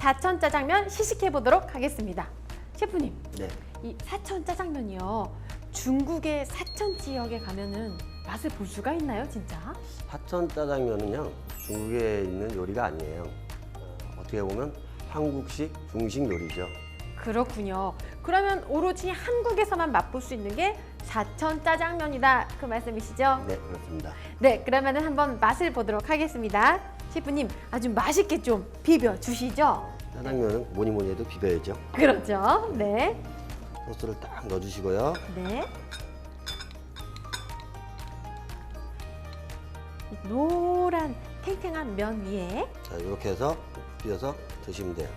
다천 짜장면 시식해 보도록 하겠습니다. 셰프님, 네. 이 사천 짜장면이요. 중국의 사천 지역에 가면은 맛을 볼 수가 있나요, 진짜? 사천 짜장면은요 중국에 있는 요리가 아니에요. 어, 어떻게 보면 한국식 중식 요리죠. 그렇군요. 그러면 오로지 한국에서만 맛볼 수 있는 게 사천 짜장면이다. 그 말씀이시죠? 네 그렇습니다. 네, 그러면은 한번 맛을 보도록 하겠습니다. 셰프님, 아주 맛있게 좀 비벼 주시죠. 짜장면은 뭐니 뭐니 해도 비벼야죠. 그렇죠. 네, 소스를 딱 넣어주시고요. 네. 이 노란 탱탱한 면 위에 자 이렇게 해서 비벼서 드시면 돼요.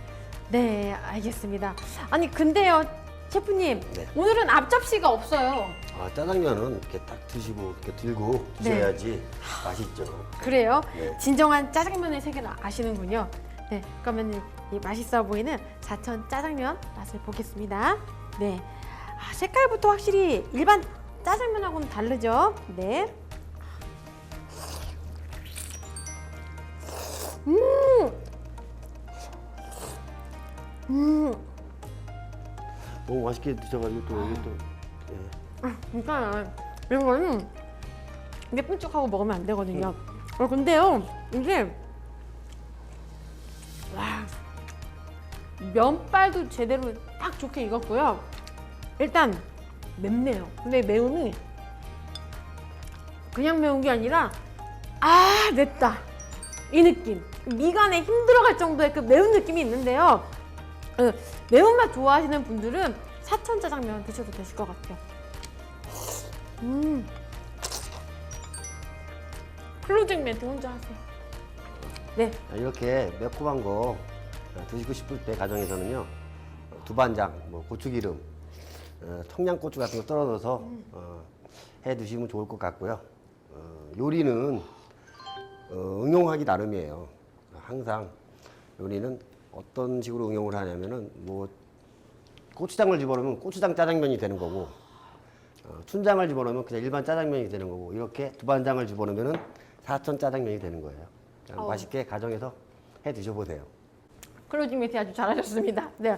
네, 알겠습니다. 아니 근데요, 셰프님 네. 오늘은 앞접시가 없어요. 아 짜장면은 이렇게 딱 드시고 이렇게 들고 네. 드셔야지 맛있죠. 그래요? 네. 진정한 짜장면의 세계를 아시는군요. 네, 그러면 이 맛있어 보이는 사천 짜장면 맛을 보겠습니다. 네, 아, 색깔부터 확실히 일반 짜장면하고는 다르죠. 네. 음, 음, 너무 맛있게 드셔가지고 또 여기 또 예. 그러니까 이거는 이게 끈적하고 먹으면 안 되거든요. 어, 근데요, 이게 와 면발도 제대로 딱 좋게 익었고요. 일단 맵네요. 근데 매움이 그냥 매운 게 아니라 아 맵다 이 느낌. 미간에 힘들어갈 정도의 그 매운 느낌이 있는데요. 어, 매운맛 좋아하시는 분들은 사천 짜장면 드셔도 되실 것 같아요. 음. 클로징 멘트 혼자 하세요. 네, 자, 이렇게 매콤한 거 어, 드시고 싶을 때 가정에서는요 어, 두반장, 뭐 고추기름, 어, 청양고추 같은 거 썰어 넣어서 어, 해 드시면 좋을 것 같고요. 어, 요리는 어, 응용하기 나름이에요. 항상 요리는 어떤 식으로 응용을 하냐면은 뭐 고추장을 집어넣으면 고추장 짜장면이 되는 거고 어, 춘장을 집어넣으면 그냥 일반 짜장면이 되는 거고 이렇게 두반장을 집어넣으면은 사천 짜장면이 되는 거예요. 그냥 어우. 맛있게 가정에서 해 드셔보세요. 클로징 멘트 아주 잘하셨습니다. 네,